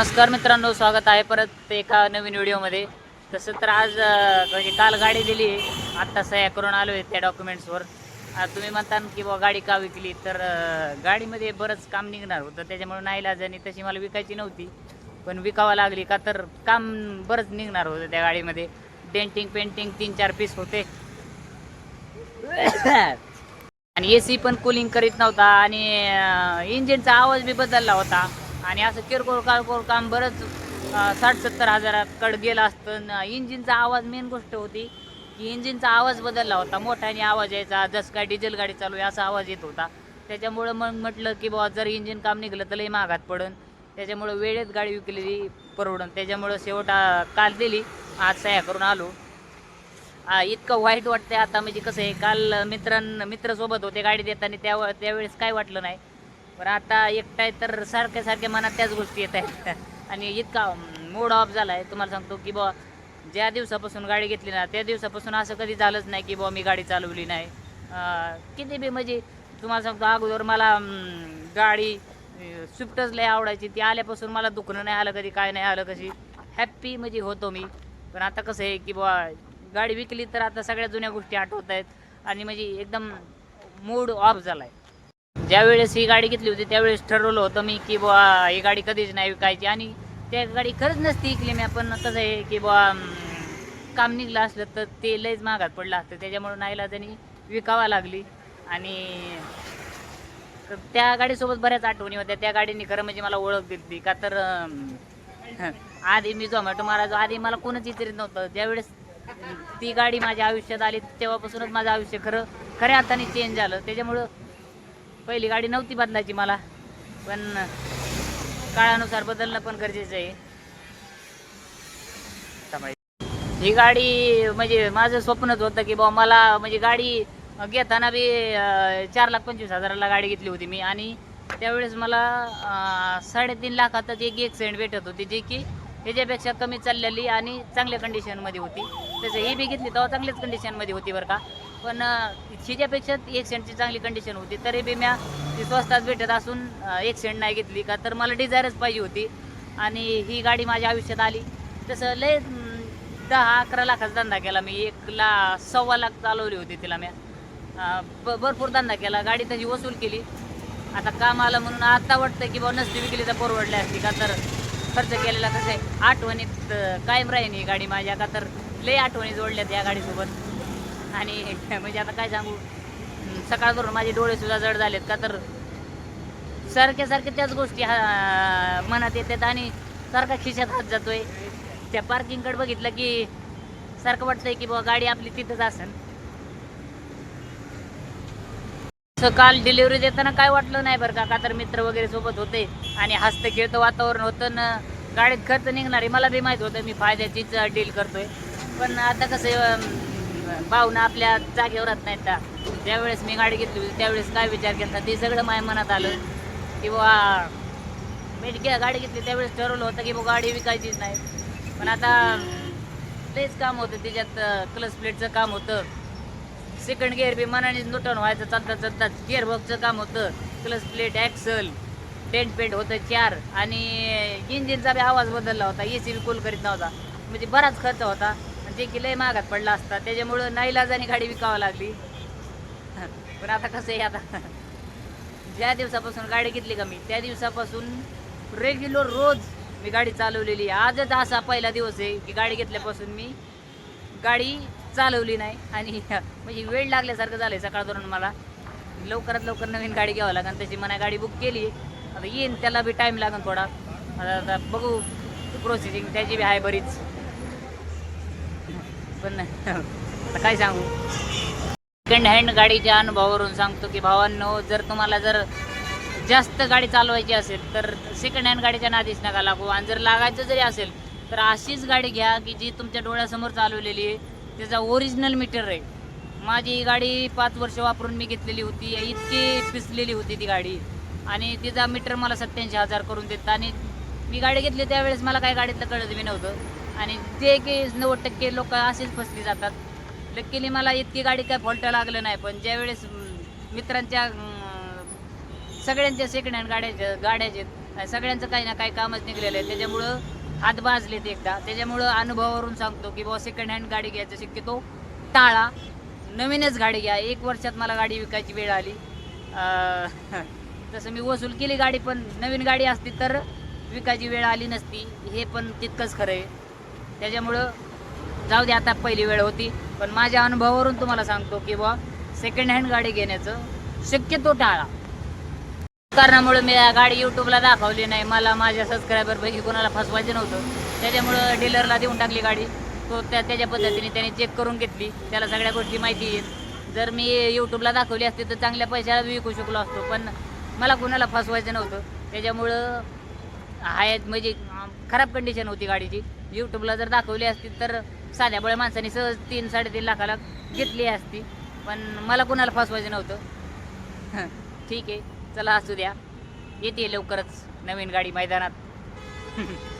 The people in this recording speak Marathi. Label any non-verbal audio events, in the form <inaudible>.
नमस्कार मित्रांनो स्वागत आहे परत एका नवीन व्हिडिओमध्ये. तसं तर आज म्हणजे काल गाडी दिली. आत्ता सह्या करून आलो आहे त्या डॉक्युमेंट्सवर. तुम्ही म्हणता ना की बुवा गाडी का विकली? तर गाडीमध्ये बरंच काम निघणार होतं. त्याच्यामुळे नाही लाजानी तशी मला विकायची नव्हती. पण विकावा लागली का तर काम बरंच निघणार होतं त्या गाडीमध्ये. डेंटिंग पेंटिंग तीन चार पीस होते. <coughs> आणि ए सी पण कुलिंग करीत नव्हता आणि इंजिनचा आवाज बी बदलला होता. आणि असं किरकोळ काळकोळ काम बरंच साठ सत्तर हजाराकडे गेलं असतं. इंजिनचा आवाज मेन गोष्ट होती की इंजिनचा आवाज बदलला होता. मोठ्याने आवाज यायचा जसं काय डिझेल गाडी चालू आहे असा आवाज येत होता. त्याच्यामुळं मग म्हटलं की बाबा जर इंजिन काम निघलं तर लई महागात पडन. त्याच्यामुळं वेळेत गाडी विकलेली परवडन. त्याच्यामुळं शेवट काल दिली. आज सह्या करून आलो. इतकं वाईट वाटतंय आता. म्हणजे कसं आहे काल मित्रां मित्रसोबत होते गाडी देताना. त्या त्यावेळेस काय वाटलं नाही. पण आता एकटाय तर सारख्या सारख्या मनात त्याच गोष्टी येत आहेत. <laughs> आणि इतका मूड ऑफ झाला आहे तुम्हाला सांगतो की बुवा ज्या दिवसापासून गाडी घेतली ना त्या दिवसापासून असं कधी झालंच नाही की बुवा मी गाडी चालवली नाही. किती बी म्हणजे तुम्हाला सांगतो अगोदर मला गाडी स्विफ्टच लय आवडायची. ती आल्यापासून मला दुखणं नाही आलं कधी काय नाही आलं कशी. हॅप्पी म्हणजे होतो मी. पण आता कसं आहे की बुवा गाडी विकली तर आता सगळ्या जुन्या गोष्टी आठवत आहेत. आणि म्हणजे एकदम मूड ऑफ झाला आहे ज्यावेळेस ही गाडी घेतली होती त्यावेळेस ठरवलं होतं मी की बुवा ही गाडी कधीच नाही विकायची. आणि त्या गाडी खरंच नसती इकली मी. पण कसं आहे की बुवा काम निघलं असलं तर ते लयच महागात पडलं असतं. त्याच्यामुळे नाहीला त्यांनी विकावा लागली. आणि तर त्या गाडीसोबत बऱ्याच आठवणी होत्या. त्या गाडीने खरं म्हणजे मला ओळख दिली. का तर आधी मी झोमॅटो मारायचो. आधी मला कोणच विचारित नव्हतं. ज्यावेळेस ती गाडी माझ्या आयुष्यात आली तेव्हापासूनच माझं आयुष्य खरं खऱ्या अर्थाने चेंज झालं. त्याच्यामुळं पहिली गाडी नव्हती बदलायची मला. पण काळानुसार बदलणं पण गरजेचं आहे. ही गाडी म्हणजे माझं स्वप्नच होतं की बाबा मला म्हणजे गाडी घेताना बी चार लाख पंचवीस हजाराला गाडी घेतली होती मी. आणि त्यावेळेस मला साडेतीन लाखातच एक एक सेंट भेटत होती जी की ह्याच्यापेक्षा कमी चाललेली आणि चांगल्या कंडिशनमध्ये होती. तसं ही बी घेतली तेव्हा चांगल्याच कंडिशनमध्ये होती बरं का. पण अं, एक सेंटची चांगली कंडिशन होती. तरी बी म्या ती स्वस्तात भेटत असून एक सेंट नाही घेतली का तर मला डिझायरच पाहिजे होती. आणि ही गाडी माझ्या आयुष्यात आली. तसं लय दहा अकरा लाखाचा धंदा केला मी. एक ला सव्वा लाख चालवली होती तिला म्या. ब- भरपूर धंदा केला. गाडी त्याची वसूल केली. आता काम आलं म्हणून आता वाटतं की बा नसती विकली तर परवडली असती का तर खर्च केलेला कसं आहे. आठवणीत कायम राहीन ही गाडी माझ्या. का तर लय आठवणी जोडल्यात या गाडीसोबत. आणि <laughs> म्हणजे आता काय सांगू? अं, सकाळ धरून माझे डोळे सुद्धा जड झालेत का तर सारख्या सारख्या त्याच गोष्टी हा मनात येतात आणि सारखा खिशात हात जातोय. त्या पार्किंगकडे बघितलं की सारखं वाटतंय की बाबा गाडी आपली तिथंच असेल काल डिलिव्हरी देताना काय वाटलं नाही बरं का? का तर मित्र वगैरे सोबत होते आणि हस्त खेळतं वातावरण होतं ना गाडीत खर्च निघणार आहे मला बी माहीत होतं मी फायद्याचीच डील करतोय. पण आता कसं भावना आपल्या जागेवर राहत नाहीत का? ज्यावेळेस मी गाडी घेतली होती त्यावेळेस काय विचार केला ते सगळं माझ्या मनात आलं की बाबा मी घ्या गाडी घेतली त्यावेळेस ठरवलं होतं की बाबा गाडी विकायचीच नाही. पण आता तेच काम होतं त्याच्यात क्लच प्लेटचं काम होतं. सेकंड गिअर बी मनाने नुटन व्हायचं चालता चालतात गिअर बॉक्सचं काम होतं. Clutch plate axle dent paint होतं चार आणि इंजिनचा बी आवाज बदलला होता. ए सी बी कूल करीत नव्हता. म्हणजे बराच खर्च होता. जे की लय महागात पडला असता त्याच्यामुळं नाईलाजाने गाडी विकावं लागली. पण आता कसं आहे आता? ज्या दिवसापासून गाडी घेतली का मी त्या दिवसापासून रेग्युलर रोज मी गाडी चालवलेली आजच असा पहिला दिवस आहे की गाडी घेतल्यापासून मी गाडी चालवली नाही. आणि म्हणजे वेळ लागल्यासारखं झालं आहे सकाळ धरून मला. लवकरात लवकर नवीन गाडी घ्यावं लागेल त्याची मला गाडी बुक केली. आता येईन त्याला बी टाईम लागेल थोडा. आता बघू प्रोसेसिंग त्याची बी आहे बरीच. पण आता काय सांगू? सेकंड हँड गाडीच्या अनुभवावरून सांगतो की भावांनो जर तुम्हाला जर जास्त गाडी चालवायची असेल तर सेकंड हँड गाडीच्या नादीच नका लागू. आणि जर लागायचं जरी असेल तर अशीच गाडी घ्या की जी तुमच्या डोळ्यासमोर चालवलेली आहे. त्याचा ओरिजिनल मीटर आहे. माझी ही गाडी पाच वर्ष वापरून मी घेतलेली होती. इतकी पिसलेली होती ती गाडी. आणि तिचा मीटर मला सत्याऐंशी हजार करून देत आणि मी गाडी घेतली त्यावेळेस मला काही गाडीतलं कळत बी नव्हतं. आणि ते की नव्वद टक्के लोक असेच फसली जातात. लकीली मला इतकी गाडी काय फॉल्ट लागलं नाही पण ज्यावेळेस मित्रांच्या सगळ्यांच्या सेकंड हँड गाड्याच्या गाड्याचे सगळ्यांचं काही ना काही कामच निघलेलं आहे. त्याच्यामुळं हात भाजलेत एकदा. त्याच्यामुळं अनुभवावरून सांगतो की बाबा सेकंड हँड गाडी घ्यायचं शक्यतो टाळा. नवीनच गाडी घ्या. एक वर्षात मला गाडी विकायची वेळ आली. <laughs> तसं मी वसूल केली गाडी पण नवीन गाडी असती तर विकायची वेळ आली नसती. हे पण तितकंच खरं आहे. त्याच्यामुळं जाऊ दे आता पहिली वेळ होती. पण माझ्या अनुभवावरून तुम्हाला सांगतो की बा सेकंड हँड गाडी घेण्याचं शक्यतो टाळा. कारणामुळे मी गाडी यूट्यूबला दाखवली नाही. मला माझ्या सबस्क्रायबरपैकी कोणाला फसवायचं नव्हतं. त्याच्यामुळं डीलरला देऊन टाकली गाडी. तो त्या त्याच्या पद्धतीने त्याने चेक करून घेतली. त्याला सगळ्या गोष्टी माहिती येईल जर मी यूट्यूबला दाखवली असती तर चांगल्या पैशाला विकू शकलो असतो. पण मला कुणाला फसवायचं नव्हतं. त्याच्यामुळं आहेत म्हणजे खराब कंडिशन होती गाडीची. यूट्यूबला जर दाखवली असती तर साध्या बळ्या माणसाने सहज तीन साडेतीन लाखाला घेतली असती. पण मला कुणाला फसवायचं नव्हतं. <laughs> ठीक आहे चला असू द्या. येते लवकरच नवीन गाडी मैदानात. <laughs>